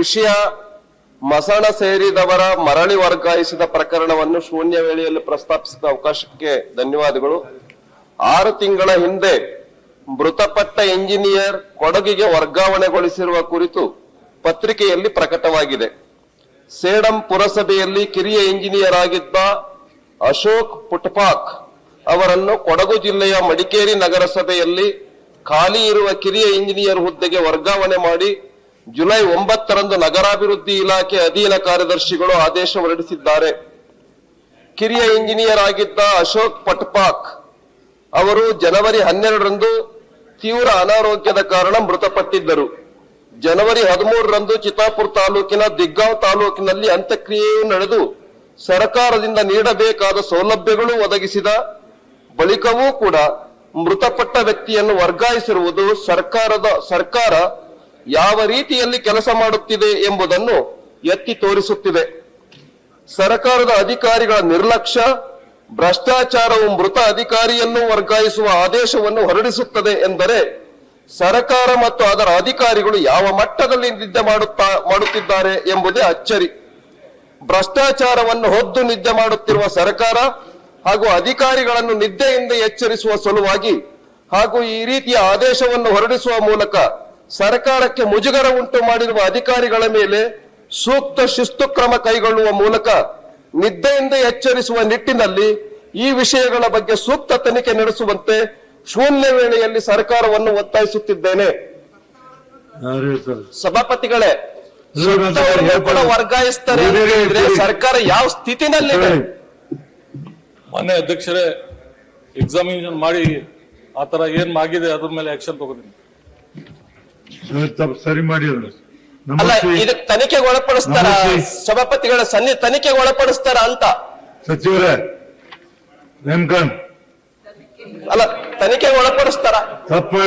ವಿಷಯ ಮಸಣ ಸೇರಿದವರ ಮರಳಿ ವರ್ಗಾಯಿಸಿದ ಪ್ರಕರಣವನ್ನು ಶೂನ್ಯ ವೇಳೆಯಲ್ಲಿ ಪ್ರಸ್ತಾಪಿಸಿದ ಅವಕಾಶಕ್ಕೆ ಧನ್ಯವಾದಗಳು. ಆರು ತಿಂಗಳ ಹಿಂದೆ ಮೃತಪಟ್ಟ ಇಂಜಿನಿಯರ್ ಕೊಡಗಿಗೆ ವರ್ಗಾವಣೆಗೊಳಿಸಿರುವ ಕುರಿತು ಪತ್ರಿಕೆಯಲ್ಲಿ ಪ್ರಕಟವಾಗಿದೆ. ಸೇಡಂ ಪುರಸಭೆಯಲ್ಲಿ ಕಿರಿಯ ಇಂಜಿನಿಯರ್ ಆಗಿದ್ದ ಅಶೋಕ್ ಪುಟ್ಪಾಕ್ ಅವರನ್ನು ಕೊಡಗು ಜಿಲ್ಲೆಯ ಮಡಿಕೇರಿ ನಗರಸಭೆಯಲ್ಲಿ ಖಾಲಿ ಇರುವ ಕಿರಿಯ ಇಂಜಿನಿಯರ್ ಹುದ್ದೆಗೆ ವರ್ಗಾವಣೆ ಮಾಡಿ ಜುಲೈ ಒಂಬತ್ತರಂದು ನಗರಾಭಿವೃದ್ಧಿ ಇಲಾಖೆ ಅಧೀನ ಕಾರ್ಯದರ್ಶಿಗಳು ಆದೇಶ ಹೊರಡಿಸಿದ್ದಾರೆ. ಕಿರಿಯ ಇಂಜಿನಿಯರ್ ಆಗಿದ್ದ ಅಶೋಕ್ ಪಟ್ಪಾಕ್ ಅವರು ಜನವರಿ ಹನ್ನೆರಡರಂದು ತೀವ್ರ ಅನಾರೋಗ್ಯದ ಕಾರಣ ಮೃತಪಟ್ಟಿದ್ದರು. ಜನವರಿ ಹದಿಮೂರರಂದು ಚಿತ್ತಾಪುರ ತಾಲೂಕಿನ ದಿಗ್ಗಾಂವ್ ತಾಲೂಕಿನಲ್ಲಿ ಅಂತ್ಯಕ್ರಿಯೆಯೂ ನಡೆದು ಸರ್ಕಾರದಿಂದ ನೀಡಬೇಕಾದ ಸೌಲಭ್ಯಗಳು ಒದಗಿಸಿದ ಬಳಿಕವೂ ಕೂಡ ಮೃತಪಟ್ಟ ವ್ಯಕ್ತಿಯನ್ನು ವರ್ಗಾಯಿಸಿರುವುದು ಸರ್ಕಾರದ, ಸರ್ಕಾರ ಯಾವ ರೀತಿಯಲ್ಲಿ ಕೆಲಸ ಮಾಡುತ್ತಿದೆ ಎಂಬುದನ್ನು ಎತ್ತಿ ತೋರಿಸುತ್ತಿದೆ. ಸರ್ಕಾರದ ಅಧಿಕಾರಿಗಳ ನಿರ್ಲಕ್ಷ್ಯ, ಭ್ರಷ್ಟಾಚಾರವು ಮೃತ ಅಧಿಕಾರಿಯನ್ನು ವರ್ಗಾಯಿಸುವ ಆದೇಶವನ್ನು ಹೊರಡಿಸುತ್ತದೆ ಎಂದರೆ ಸರ್ಕಾರ ಮತ್ತು ಅದರ ಅಧಿಕಾರಿಗಳು ಯಾವ ಮಟ್ಟದಲ್ಲಿ ನಿದ್ದೆ ಮಾಡುತ್ತಾ, ಮಾಡುತ್ತಿದ್ದಾರೆ ಎಂಬುದೇ ಅಚ್ಚರಿ. ಭ್ರಷ್ಟಾಚಾರವನ್ನು ಹೊದ್ದು ನಿದ್ದೆ ಮಾಡುತ್ತಿರುವ ಸರ್ಕಾರ ಹಾಗೂ ಅಧಿಕಾರಿಗಳನ್ನು ನಿದ್ದೆಯಿಂದ ಎಚ್ಚರಿಸುವ ಸಲುವಾಗಿ ಹಾಗೂ ಈ ರೀತಿಯ ಆದೇಶವನ್ನು ಹೊರಡಿಸುವ ಮೂಲಕ ಸರ್ಕಾರಕ್ಕೆ ಮುಜುಗರ ಉಂಟು ಮಾಡಿರುವ ಅಧಿಕಾರಿಗಳ ಮೇಲೆ ಸೂಕ್ತ ಶಿಸ್ತು ಕ್ರಮ ಕೈಗೊಳ್ಳುವ ಮೂಲಕ ನಿದ್ದೆಯಿಂದ ಎಚ್ಚರಿಸುವ ನಿಟ್ಟಿನಲ್ಲಿ ಈ ವಿಷಯಗಳ ಬಗ್ಗೆ ಸೂಕ್ತ ತನಿಖೆ ನಡೆಸುವಂತೆ ಶೂನ್ಯ ವೇಳೆಯಲ್ಲಿ ಸರ್ಕಾರವನ್ನು ಒತ್ತಾಯಿಸುತ್ತಿದ್ದೇನೆ. ಸಭಾಪತಿಗಳೇ ವರ್ಗಾಯಿಸ್ತಾರೆ ಸರ್ಕಾರ ಯಾವ ಸ್ಥಿತಿನಲ್ಲಿದೆ? ಮಾನ್ಯ ಅಧ್ಯಕ್ಷರೇ ಎಕ್ಸಾಮಿನೇಷನ್ ಮಾಡಿ ಆತರ ತರ ಏನ್ ಆಗಿದೆ ಅದ್ರ ಮೇಲೆ ಆಕ್ಷನ್ ತಗೋತೀನಿ. ಸರಿ. ಅಲ್ಲ ಇದಕ್ಕೆ ತನಿಖೆಗೆ ಒಳಪಡಿಸ್ತಾರ. ಸಭಾಪತಿಗಳ ಸನ್ನಿ ತನಿಖೆಗೆ ಒಳಪಡಿಸ್ತಾರ ಅಂತ? ಸಚಿವರೇ ನೇಮಕಾಂತ್ ಅಲ್ಲ ತನಿಖೆಗೆ ಒಳಪಡಿಸ್ತಾರ? ತಪ್ಪು